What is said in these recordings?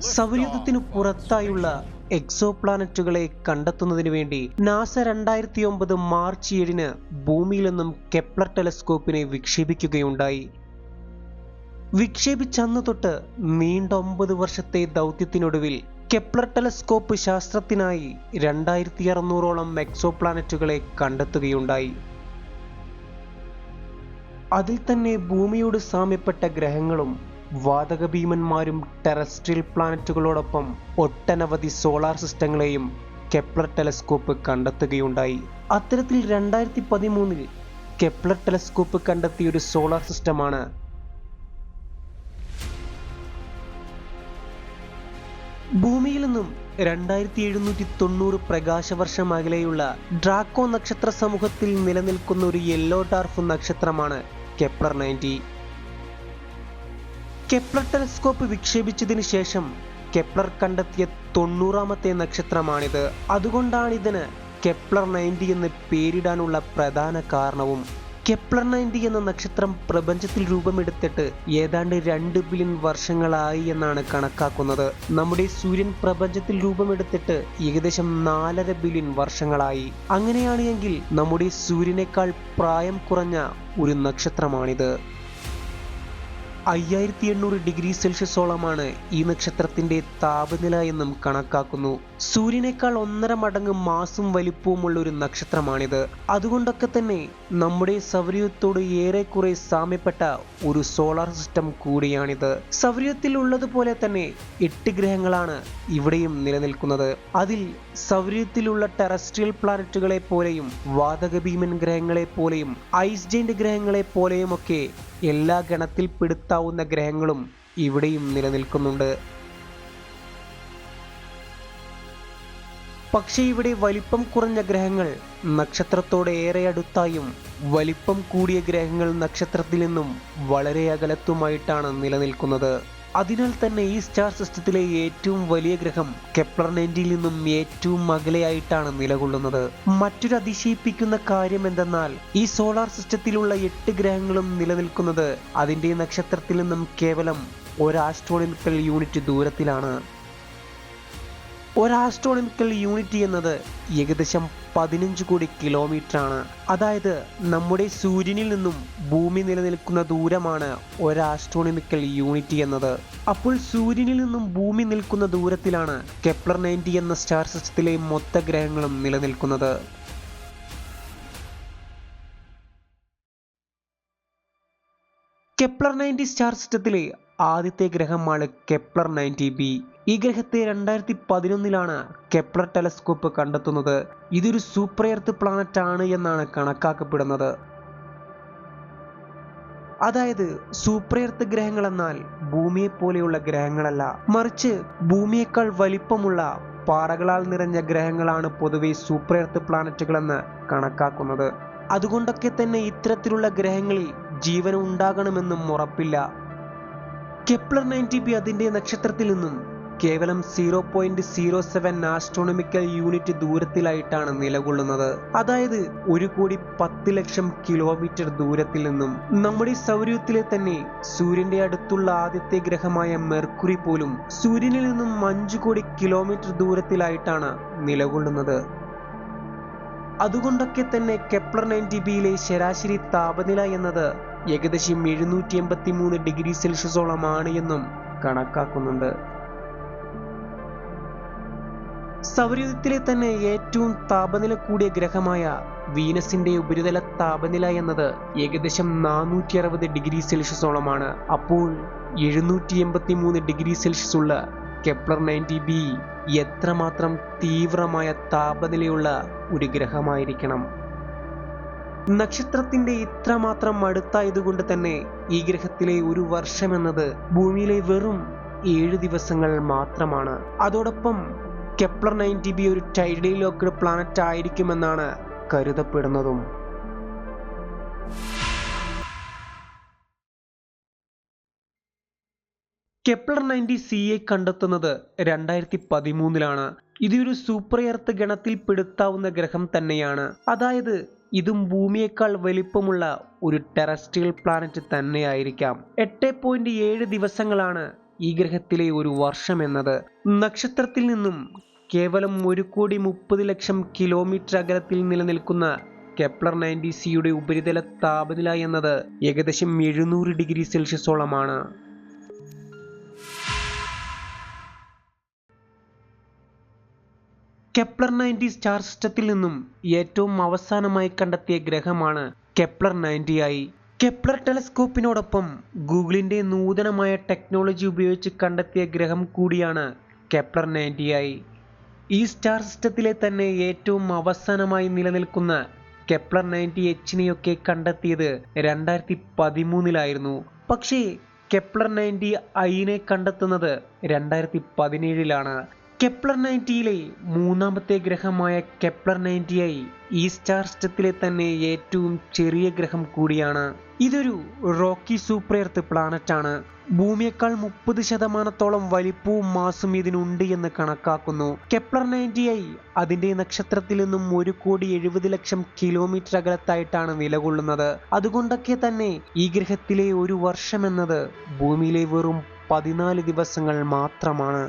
സൗരയൂഥത്തിനു പുറത്തായുള്ള എക്സോ പ്ലാനറ്റുകളെ കണ്ടെത്തുന്നതിന് വേണ്ടി നാസ രണ്ടായിരത്തി ഒമ്പത് മാർച്ച് ഏഴിന് ഭൂമിയിൽ നിന്നും കെപ്ലർ ടെലസ്കോപ്പിനെ വിക്ഷേപിക്കുകയുണ്ടായി. വിക്ഷേപിച്ചന്ന് തൊട്ട് നീണ്ട ഒമ്പത് വർഷത്തെ ദൗത്യത്തിനൊടുവിൽ കെപ്ലർ ടെലസ്കോപ്പ് ശാസ്ത്രത്തിനായി രണ്ടായിരത്തി അറുന്നൂറോളം എക്സോ പ്ലാനറ്റുകളെ കണ്ടെത്തുകയുണ്ടായി. അതിൽ തന്നെ ഭൂമിയോട് സാമ്യപ്പെട്ട ഗ്രഹങ്ങളും വാതക ഭീമന്മാരും ടെറസ്ട്രിയൽ പ്ലാനറ്റുകളോടൊപ്പം ഒട്ടനവധി സോളാർ സിസ്റ്റങ്ങളെയും കെപ്ലർ ടെലസ്കോപ്പ് കണ്ടെത്തുകയുണ്ടായി. അത്തരത്തിൽ രണ്ടായിരത്തി പതിമൂന്നിൽ കെപ്ലർ ടെലസ്കോപ്പ് കണ്ടെത്തിയ ഒരു സോളാർ സിസ്റ്റമാണ് ഭൂമിയിൽ നിന്നും രണ്ടായിരത്തി എഴുന്നൂറ്റി തൊണ്ണൂറ് പ്രകാശവർഷം അകലെയുള്ള ഡ്രാക്കോ നക്ഷത്ര സമൂഹത്തിൽ നിലനിൽക്കുന്ന ഒരു യെല്ലോ ഡാർഫ് നക്ഷത്രമാണ് കെപ്ലർ നയന്റി. കെപ്ലർ ടെലിസ്കോപ്പ് വിക്ഷേപിച്ചതിന് ശേഷം കെപ്ലർ കണ്ടെത്തിയ തൊണ്ണൂറാമത്തെ നക്ഷത്രമാണിത്. അതുകൊണ്ടാണ് ഇതിന് കെപ്ലർ നയന്റി എന്ന് പേരിടാനുള്ള പ്രധാന കാരണവും. കെപ്ലർ നയന്റി എന്ന നക്ഷത്രം പ്രപഞ്ചത്തിൽ രൂപമെടുത്തിട്ട് ഏതാണ്ട് രണ്ട് ബില്യൺ വർഷങ്ങളായി എന്നാണ് കണക്കാക്കുന്നത്. നമ്മുടെ സൂര്യൻ പ്രപഞ്ചത്തിൽ രൂപമെടുത്തിട്ട് ഏകദേശം നാലര ബില്യൺ വർഷങ്ങളായി. അങ്ങനെയാണ് എങ്കിൽ നമ്മുടെ സൂര്യനേക്കാൾ പ്രായം കുറഞ്ഞ ഒരു നക്ഷത്രമാണിത്. അയ്യായിരത്തി എണ്ണൂറ് ഡിഗ്രി സെൽഷ്യസോളമാണ് ഈ നക്ഷത്രത്തിന്റെ താപനില എന്നും കണക്കാക്കുന്നു. സൂര്യനേക്കാൾ ഒന്നര മടങ്ങ് മാസും വലിപ്പവുമുള്ള ഒരു നക്ഷത്രമാണിത്. അതുകൊണ്ടൊക്കെ തന്നെ നമ്മുടെ സൗരയൂഥത്തോട് ഏറെക്കുറെ സാമ്യപ്പെട്ട ഒരു സോളാർ സിസ്റ്റം കൂടിയാണിത്. സൗരയൂഥത്തിൽ ഉള്ളതുപോലെ തന്നെ എട്ട് ഗ്രഹങ്ങളാണ് ഇവിടെയും നിലനിൽക്കുന്നത്. അതിൽ സൗരയൂഥത്തിലുള്ള ടെറസ്ട്രിയൽ പ്ലാനറ്റുകളെ പോലെയും വാതക ഭീമൻ ഗ്രഹങ്ങളെ പോലെയും ഐസ് ഗ്രഹങ്ങളെ പോലെയുമൊക്കെ എല്ലാ ഗണത്തിൽപ്പെടുത്താവുന്ന ഗ്രഹങ്ങളും ഇവിടെയും നിലനിൽക്കുന്നുണ്ട്. പക്ഷേ ഇവിടെ വലിപ്പം കുറഞ്ഞ ഗ്രഹങ്ങൾ നക്ഷത്രത്തോട് ഏറെ അടുത്തായും വലിപ്പം കൂടിയ ഗ്രഹങ്ങൾ നക്ഷത്രത്തിൽ നിന്നും വളരെ അകലത്തുമായിട്ടാണ് നിലനിൽക്കുന്നത്. അതിനാൽ തന്നെ ഈ സ്റ്റാർ സിസ്റ്റത്തിലെ ഏറ്റവും വലിയ ഗ്രഹം കെപ്ലർ നയന്റിയിൽ നിന്നും ഏറ്റവും അകലെയായിട്ടാണ് നിലകൊള്ളുന്നത്. മറ്റൊരു അതിശയിപ്പിക്കുന്ന കാര്യം എന്തെന്നാൽ ഈ സോളാർ സിസ്റ്റത്തിലുള്ള എട്ട് ഗ്രഹങ്ങളും നിലനിൽക്കുന്നത് അതിന്റെ നക്ഷത്രത്തിൽ നിന്നും കേവലം ഒരു ആസ്ട്രോണമിക്കൽ യൂണിറ്റ് ദൂരത്തിലാണ്. ഒരു ആസ്ട്രോണമിക്കൽ യൂണിറ്റ് എന്നത് ഏകദേശം പതിനഞ്ച് കോടി കിലോമീറ്റർ ആണ് അതായത് നമ്മുടെ സൂര്യനിൽ നിന്നും ഭൂമി നിലനിൽക്കുന്ന ദൂരമാണ് ഒരു ആസ്ട്രോണമിക്കൽ യൂണിറ്റ് എന്നത്. അപ്പോൾ സൂര്യനിൽ നിന്നും ഭൂമി നിൽക്കുന്ന ദൂരത്തിലാണ് കെപ്ലർ നയന്റി എന്ന സ്റ്റാർ സിസ്റ്റത്തിലെ മൊത്ത ഗ്രഹങ്ങളും നിലനിൽക്കുന്നത്. കെപ്ലർ നയന്റി സ്റ്റാർ സിസ്റ്റത്തിലെ ആദ്യത്തെ ഗ്രഹമാണ് കെപ്ലർ നയന്റി ബി. ഈ ഗ്രഹത്തെ രണ്ടായിരത്തി പതിനൊന്നിലാണ് കെപ്ലർ ടെലസ്കോപ്പ് കണ്ടെത്തുന്നത്. ഇതൊരു സൂപ്പർ എർത്ത് പ്ലാനറ്റ് ആണ് എന്നാണ് കണക്കാക്കപ്പെടുന്നത്. അതായത് സൂപ്പർ എർത്ത് ഗ്രഹങ്ങൾ എന്നാൽ ഭൂമിയെ പോലെയുള്ള ഗ്രഹങ്ങളല്ല. മറിച്ച് ഭൂമിയേക്കാൾ വലിപ്പമുള്ള പാറകളാൽ നിറഞ്ഞ ഗ്രഹങ്ങളാണ് പൊതുവെ സൂപ്പർ എർത്ത് പ്ലാനറ്റുകൾ എന്ന് കണക്കാക്കുന്നത്. അതുകൊണ്ടൊക്കെ തന്നെ ഇത്തരത്തിലുള്ള ഗ്രഹങ്ങളിൽ ജീവൻ ഉണ്ടാകണമെന്നും ഉറപ്പില്ല. കെപ്ലർ നയന്റി ബി അതിന്റെ നക്ഷത്രത്തിൽ നിന്നും കേവലം zero point zero seven astronomical unit ദൂരത്തിലായിട്ടാണ് നിലകൊള്ളുന്നത്. അതായത് ഒരു കോടി പത്ത് ലക്ഷം കിലോമീറ്റർ ദൂരത്തിൽ നിന്നും നമ്മുടെ സൗരയൂഥത്തിലെ തന്നെ സൂര്യന്റെ അടുത്തുള്ള ആദ്യത്തെ ഗ്രഹമായ മെർക്കുറി പോലും സൂര്യനിൽ നിന്നും അഞ്ചു കോടി കിലോമീറ്റർ ദൂരത്തിലായിട്ടാണ് നിലകൊള്ളുന്നത്. അതുകൊണ്ടൊക്കെ തന്നെ കെപ്ലർ നയന്റി ബിയിലെ ശരാശരി താപനില എന്നത് ഏകദേശം എഴുന്നൂറ്റി എൺപത്തി മൂന്ന് ഡിഗ്രി സെൽഷ്യസോളമാണ് എന്നും കണക്കാക്കുന്നുണ്ട്. സൗരയൂഥത്തിലെ തന്നെ ഏറ്റവും താപനില കൂടിയ ഗ്രഹമായ വീനസിന്റെ ഉപരിതല താപനില എന്നത് ഏകദേശം നാനൂറ്റി അറുപത് ഡിഗ്രി സെൽഷ്യസോളമാണ്. അപ്പോൾ എഴുന്നൂറ്റി എൺപത്തി മൂന്ന് ഡിഗ്രി സെൽഷ്യസ് ഉള്ള കെപ്ലർ നയന്റി ബി എത്രമാത്രം തീവ്രമായ താപനിലയുള്ള ഒരു ഗ്രഹമായിരിക്കണം? നക്ഷത്രത്തിന്റെ ഇത്രമാത്രം അടുത്തായതുകൊണ്ട് തന്നെ ഈ ഗ്രഹത്തിലെ ഒരു വർഷം എന്നത് ഭൂമിയിലെ വെറും ഏഴ് ദിവസങ്ങൾ മാത്രമാണ്. അതോടൊപ്പം കെപ്ലർ നയന്റി ബി ഒരു ടൈഡലി ലോക്ക്ഡ് പ്ലാനറ്റ് ആയിരിക്കുമെന്നാണ് കരുതപ്പെടുന്നതും. കെപ്ലർ നയന്റി സിയെ കണ്ടെത്തുന്നത് രണ്ടായിരത്തി പതിമൂന്നിലാണ് ഇതൊരു സൂപ്പർ എർത്ത് ഗണത്തിൽ പെടുത്താവുന്ന ഗ്രഹം തന്നെയാണ്. അതായത് ഇതും ഭൂമിയേക്കാൾ വലിപ്പമുള്ള ഒരു ടെറസ്ട്രിയൽ പ്ലാനറ്റ് തന്നെയായിരിക്കാം. എട്ട് പോയിന്റ് ഏഴ് ദിവസങ്ങളാണ് ഈ ഗ്രഹത്തിലെ ഒരു വർഷം എന്നത്. നക്ഷത്രത്തിൽ നിന്നും കേവലം ഒരു കോടി മുപ്പത് ലക്ഷം കിലോമീറ്റർ അകലത്തിൽ നിലനിൽക്കുന്ന കെപ്ലർ നയന്റി സിയുടെ ഉപരിതല താപനില എന്നത് ഏകദേശം എഴുന്നൂറ് ഡിഗ്രി സെൽഷ്യസോളമാണ്. കെപ്ലർ നയന്റി സ്റ്റാർ സിസ്റ്റത്തിൽ നിന്നും ഏറ്റവും അവസാനമായി കണ്ടെത്തിയ ഗ്രഹമാണ് കെപ്ലർ നയന്റി ഐ കെപ്ലർ ടെലസ്കോപ്പിനോടൊപ്പം ഗൂഗിളിന്റെ നൂതനമായ ടെക്നോളജി ഉപയോഗിച്ച് കണ്ടെത്തിയ ഗ്രഹം കൂടിയാണ് കെപ്ലർ നയന്റി ഐ ഈ സ്റ്റാർ സിസ്റ്റത്തിലെ തന്നെ ഏറ്റവും അവസാനമായി നിലനിൽക്കുന്ന കെപ്ലർ നയന്റി എച്ചിനെയൊക്കെ കണ്ടെത്തിയത് രണ്ടായിരത്തി പതിമൂന്നിലായിരുന്നു പക്ഷേ കെപ്ലർ നയന്റി ഐനെ കണ്ടെത്തുന്നത് രണ്ടായിരത്തി പതിനേഴിലാണ് കെപ്ലർ നയന്റിയിലെ മൂന്നാമത്തെ ഗ്രഹമായ കെപ്ലർ നയന്റി ഐ ഈ സ്റ്റാർ സിസ്റ്റത്തിലെ തന്നെ ഏറ്റവും ചെറിയ ഗ്രഹം കൂടിയാണ്. ഇതൊരു റോക്കി സൂപ്പർ എർത്ത് പ്ലാനറ്റ് ആണ് ഭൂമിയേക്കാൾ മുപ്പത് ശതമാനത്തോളം വലിപ്പവും മാസും ഇതിനുണ്ട് എന്ന് കണക്കാക്കുന്നു. കെപ്ലർ നയന്റി ഐ അതിന്റെ നക്ഷത്രത്തിൽ നിന്നും ഒരു കോടി എഴുപത് ലക്ഷം കിലോമീറ്റർ അകലത്തായിട്ടാണ് നിലകൊള്ളുന്നത്. അതുകൊണ്ടൊക്കെ തന്നെ ഈ ഗ്രഹത്തിലെ ഒരു വർഷം എന്നത് ഭൂമിയിലെ വെറും പതിനാല് ദിവസങ്ങൾ മാത്രമാണ്.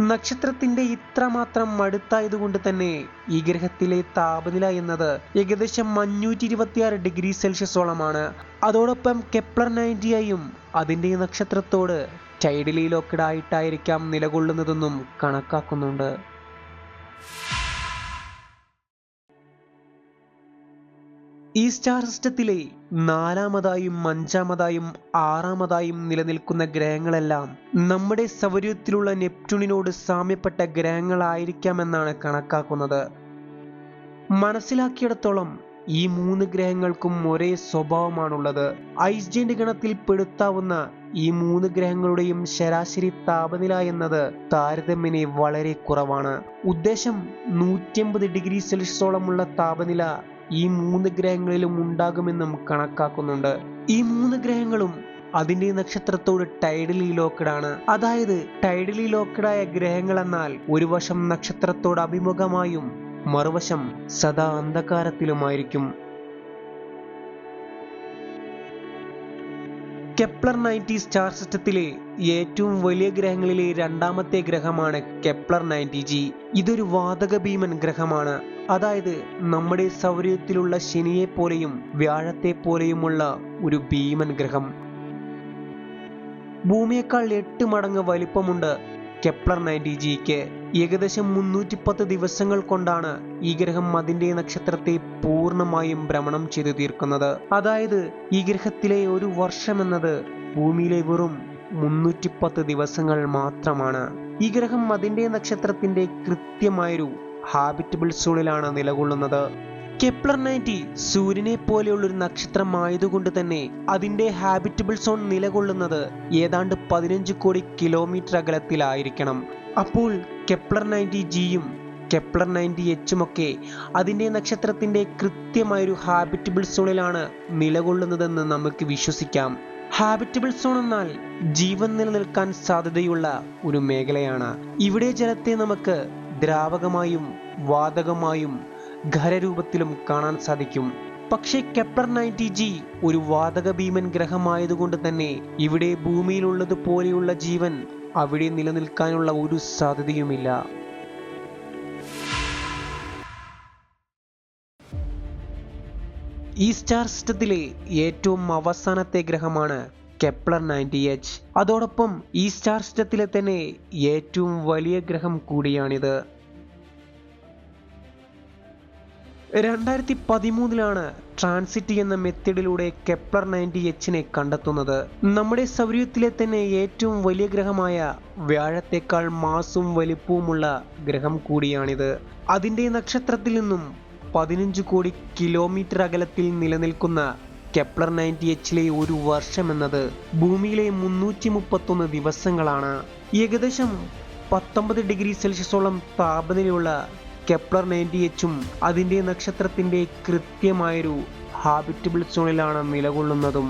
നക്ഷത്രത്തിന്റെ ഇത്രമാത്രം അടുത്തായതുകൊണ്ട് തന്നെ ഈ ഗ്രഹത്തിലെ താപനില എന്നത് ഏകദേശം അഞ്ഞൂറ്റി ഇരുപത്തിയാറ് ഡിഗ്രി സെൽഷ്യസോളമാണ്. അതോടൊപ്പം കെപ്ലർ നയന്റിയായും അതിന്റെ നക്ഷത്രത്തോട് ചൈഡിലി ലോക്കഡായിട്ടായിരിക്കാം നിലകൊള്ളുന്നതെന്നും കണക്കാക്കുന്നുണ്ട്. ഈ സ്റ്റാർ സിസ്റ്റത്തിലെ നാലാമതായും അഞ്ചാമതായും ആറാമതായും നിലനിൽക്കുന്ന ഗ്രഹങ്ങളെല്ലാം നമ്മുടെ സൗരയൂഥത്തിലുള്ള നെപ്റ്റ്യൂണിനോട് സാമ്യപ്പെട്ട ഗ്രഹങ്ങളായിരിക്കാമെന്നാണ് കണക്കാക്കുന്നത്. മനസ്സിലാക്കിയിടത്തോളം ഈ മൂന്ന് ഗ്രഹങ്ങൾക്കും ഒരേ സ്വഭാവമാണുള്ളത്. ഐസ് ജെന്റ് ഗണത്തിൽ പെടുത്താവുന്ന ഈ മൂന്ന് ഗ്രഹങ്ങളുടെയും ശരാശരി താപനില എന്നത് താരതമ്യേന വളരെ കുറവാണ്. ഉദ്ദേശം നൂറ്റിയമ്പത് ഡിഗ്രി സെൽഷ്യസോളമുള്ള താപനില ഈ മൂന്ന് ഗ്രഹങ്ങളിലും ഉണ്ടാകുമെന്നും കണക്കാക്കുന്നുണ്ട്. ഈ മൂന്ന് ഗ്രഹങ്ങളും അതിന്റെ നക്ഷത്രത്തോട് ടൈഡലി ലോക്കഡ് ആണ്. അതായത് ടൈഡലി ലോക്കഡ് ആയ ഗ്രഹങ്ങൾ എന്നാൽ ഒരു വശം നക്ഷത്രത്തോട് അഭിമുഖമായും മറുവശം സദാ അന്ധകാരത്തിലുമായിരിക്കും. കെപ്ലർ നയന്റി സ്റ്റാർ സിസ്റ്റത്തിലെ ഏറ്റവും വലിയ ഗ്രഹങ്ങളിലെ രണ്ടാമത്തെ ഗ്രഹമാണ് കെപ്ലർ നയന്റി ജി ഇതൊരു വാതക ഭീമൻ ഗ്രഹമാണ്. അതായത് നമ്മുടെ സൗരത്തിലുള്ള ശനിയെ പോലെയും വ്യാഴത്തെ പോലെയുമുള്ള ഒരു ഭീമൻ ഗ്രഹം. ഭൂമിയേക്കാൾ എട്ട് മടങ്ങ് വലിപ്പമുണ്ട്. കെപ്ലർ നയന്റി ജിക്ക് ഏകദേശം മുന്നൂറ്റി പത്ത് ദിവസങ്ങൾ കൊണ്ടാണ് ഈ ഗ്രഹം അതിന്റെ നക്ഷത്രത്തെ പൂർണമായും ഭ്രമണം ചെയ്തു തീർക്കുന്നത്. അതായത് ഈ ഗ്രഹത്തിലെ ഒരു വർഷം എന്നത് ഭൂമിയിലെ വെറും മുന്നൂറ്റി പത്ത് ദിവസങ്ങൾ മാത്രമാണ്. ഈ ഗ്രഹം അതിന്റെ നക്ഷത്രത്തിന്റെ കൃത്യമായൊരു ഹാബിറ്റബിൾ സോണിലാണ് നിലകൊള്ളുന്നത്. കെപ്ലർ നയന്റി സൂര്യനെ പോലെയുള്ള ഒരു നക്ഷത്രം ആയതുകൊണ്ട് തന്നെ അതിന്റെ ഹാബിറ്റബിൾ സോൺ നിലകൊള്ളുന്നത് ഏതാണ്ട് പതിനഞ്ച് കോടി കിലോമീറ്റർ അകലത്തിലായിരിക്കണം. അപ്പോൾ കെപ്ലർ നയന്റി ജിയും കെപ്ലർ നയന്റി എച്ചും ഒക്കെ നക്ഷത്രത്തിന്റെ കൃത്യമായൊരു ഹാബിറ്റബിൾ സോണിലാണ് നിലകൊള്ളുന്നതെന്ന് നമുക്ക് വിശ്വസിക്കാം. ഹാബിറ്റബിൾ സോൺ എന്നാൽ ജീവൻ നിലനിൽക്കാൻ സാധ്യതയുള്ള ഒരു മേഖലയാണ്. ഇവിടെ ജലത്തെ നമുക്ക് ദ്രാവകമായും വാതകമായും ഖരരൂപത്തിലും കാണാൻ സാധിക്കും. പക്ഷേ കെപ്ലർ നയന്റി ജി ഒരു വാതക ഭീമൻ ഗ്രഹമായതുകൊണ്ട് തന്നെ ഇവിടെ ഭൂമിയിലുള്ളത് പോലെയുള്ള ജീവൻ അവിടെ നിലനിൽക്കാനുള്ള ഒരു സാധ്യതയുമില്ല. ഈ സ്റ്റാർ സിസ്റ്റത്തിലെ ഏറ്റവും അവസാനത്തെ ഗ്രഹമാണ് കെപ്ലർ നയന്റി എച്ച് അതോടൊപ്പം ഈ സ്റ്റാർ സിസ്റ്റത്തിലെ തന്നെ ഏറ്റവും വലിയ ഗ്രഹം കൂടിയാണിത്. രണ്ടായിരത്തി പതിമൂന്നിലാണ് ട്രാൻസിറ്റ് എന്ന മെത്തേഡിലൂടെ കെപ്ലർ നയന്റി എച്ചിനെ കണ്ടെത്തുന്നത്. നമ്മുടെ സൗരയൂഥത്തിലെ തന്നെ ഏറ്റവും വലിയ ഗ്രഹമായ വ്യാഴത്തേക്കാൾ മാസും വലിപ്പവുമുള്ള ഗ്രഹം കൂടിയാണിത്. അതിന്റെ നക്ഷത്രത്തിൽ നിന്നും പതിനഞ്ച് കോടി കിലോമീറ്റർ അകലത്തിൽ നിലനിൽക്കുന്ന കെപ്ലർ നയന്റി എച്ചിലെ ഒരു വർഷം എന്നത് ഭൂമിയിലെ മുന്നൂറ്റി മുപ്പത്തൊന്ന് ദിവസങ്ങളാണ്. ഏകദേശം പത്തൊമ്പത് ഡിഗ്രി സെൽഷ്യസോളം താപനിലയുള്ള കെപ്ലർ നയന്റി എച്ചും അതിന്റെ നക്ഷത്രത്തിന്റെ കൃത്യമായൊരു ഹാബിറ്റബിൾ സോണിലാണ് നിലകൊള്ളുന്നതും.